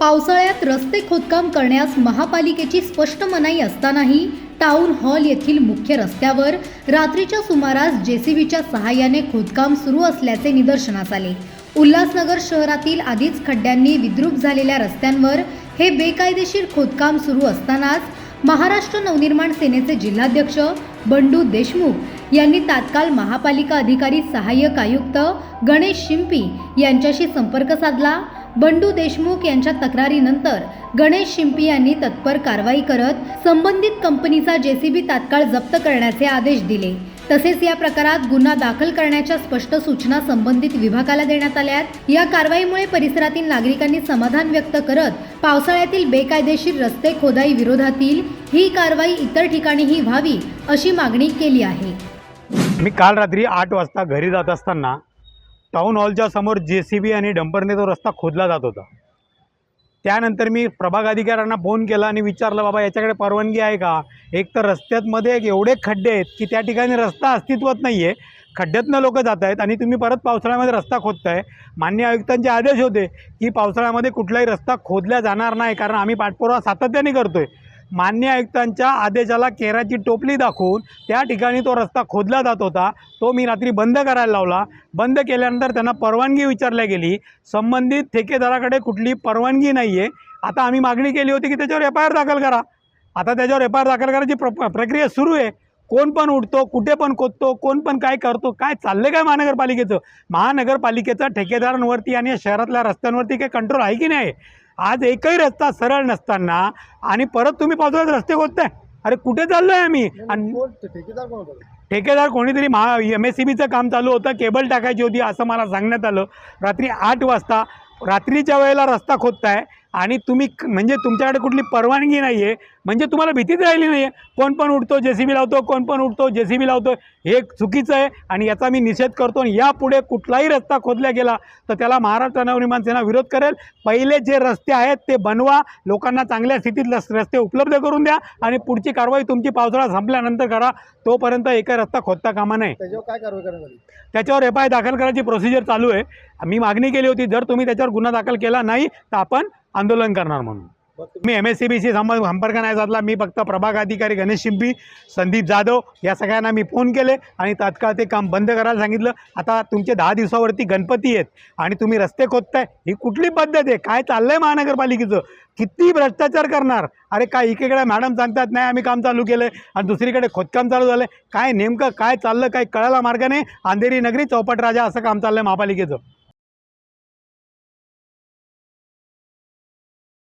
पावसाळ्यात रस्ते खोदकाम करण्यास महापालिकेची स्पष्ट मनाई असतानाही टाऊन हॉल येथील मुख्य रस्त्यावर रात्रीच्या सुमारास जेसीबीच्या सहाय्याने खोदकाम सुरू असल्याचे निदर्शनास आले. उल्हासनगर शहरातील आधीच खड्ड्यांनी विद्रूप झालेल्या रस्त्यांवर हे बेकायदेशीर खोदकाम सुरू असतानाच महाराष्ट्र नवनिर्माण सेनेचे जिल्हाध्यक्ष बंडू देशमुख यांनी तात्काळ महापालिका अधिकारी सहाय्यक आयुक्त गणेश शिंपी यांच्याशी संपर्क साधला बंडू देशमुख यांच्या तक्रारीनंतर गणेश शिंपी यांनी तत्पर कारवाई करत संबंधित कंपनीचा जेसीबी तात्काळ जप्त करण्याचे आदेश दिले. तसेच या प्रकारात गुन्हा दाखल करण्याच्या स्पष्ट सूचना संबंधित विभागाला देण्यात आल्यात. या कारवाईमुळे परिसरातील नागरिकांनी समाधान व्यक्त करत पावसाळ्यातील बेकायदेशीर रस्ते खोदाई विरोधातील ही कारवाई इतर ठिकाणीही व्हावी अशी मागणी केली आहे. मी काल रात्री आठ वाजता घरी जात असताना टाऊन हॉलच्या समोर जे सी बी आणि डंपरने तो रस्ता खोदला जात होता. त्यानंतर मी प्रभाग अधिकाऱ्यांना फोन केला आणि विचारलं बाबा याच्याकडे परवानगी आहे का? एक तर रस्त्यातमध्ये एक एवढे खड्डे आहेत की त्या ठिकाणी रस्ता अस्तित्वात नाही आहे खड्ड्यातनं लोक जात आहेत आणि तुम्ही परत पावसाळ्यामध्ये रस्ता खोदताय. मान्य आयुक्तांचे आदेश होते की पावसाळ्यामध्ये कुठलाही रस्ता खोदला जाणार नाही कारण आम्ही पाठपुरावा सातत्याने करतो आहे मान्य आयुक्तांच्या आदेशाला केराची टोपली दाखवून त्या ठिकाणी तो रस्ता खोदला जात होता. तो मी रात्री बंद करायला लावला. बंद केल्यानंतर त्यांना परवानगी विचारल्या गेली. संबंधित ठेकेदाराकडे कुठली परवानगी नाही आहे आता आम्ही मागणी केली होती की त्याच्यावर एफ आय आर दाखल करा. आता त्याच्यावर एफ आय आर दाखल करायची प्र प्रक्रिया सुरू आहे. कोण पण उठतो कुठे पण खोदतो कोण पण काय करतो काय चाललं काय महानगरपालिकेचं? महानगरपालिकेचा ठेकेदारांवरती आणि या शहरातल्या रस्त्यांवरती काही कंट्रोल आहे की नाही? आज एकही रस्ता सरळ नसताना आणि परत तुम्ही पावसाळ्यात रस्ते खोदताय. अरे कुठे चाललो आहे आम्ही? आणि ठेकेदार कोण होता? ठेकेदार कोणीतरी महा एम एस सी बीचं काम चालू होतं केबल टाकायची होती असं मला सांगण्यात आलं. रात्री आठ वाजता रात्रीच्या वेळेला रस्ता खोदताय. आणि तुम्ही म्हणजे तुमच्याकडे कुठली परवानगी नाही आहे म्हणजे तुम्हाला भीतीच राहिली नाही आहे कोण पण उठतो जे सी बी लावतो कोण पण उठतो जे सी बी लावतो हे चुकीचं आहे आणि याचा मी निषेध करतो आणि यापुढे कुठलाही रस्ता खोदला गेला तर त्याला महाराष्ट्र नवनिर्माण सेना विरोध करेल. पहिले जे रस्ते आहेत ते बनवा लोकांना चांगल्या स्थितीत रस्ते उपलब्ध करून द्या आणि पुढची कारवाई तुमची पावसाळा संपल्यानंतर करा. तोपर्यंत एका रस्ता खोदता कामा नये. त्याच्यावर काय कारवाई त्याच्यावर एफ आय दाखल करायची प्रोसिजर चालू आहे. मी मागणी केली होती जर तुम्ही त्याच्यावर गुन्हा दाखल केला नाही तर आपण आंदोलन करणार म्हणून. मी एम एस सी बीशी संबंध संपर्क नाही साधला मी फक्त प्रभाग अधिकारी गणेश शिंपी संदीप जाधव या सगळ्यांना मी फोन केले आणि तात्काळ ते काम बंद करायला सांगितलं. आता तुमचे दहा दिवसावरती गणपती आहेत आणि तुम्ही रस्ते खोदताय. ही कुठली पद्धत आहे? काय चाललंय महानगरपालिकेचं? किती भ्रष्टाचार करणार? अरे काय एकीकडे मॅडम सांगतात नाही आम्ही काम चालू केलं आहे आणि दुसरीकडे खोदकाम चालू झालं काय नेमकं काय चाललं काय कळायला मार्गाने अंधेरी नगरी चौपट राजा असं काम चाललंय महापालिकेचं.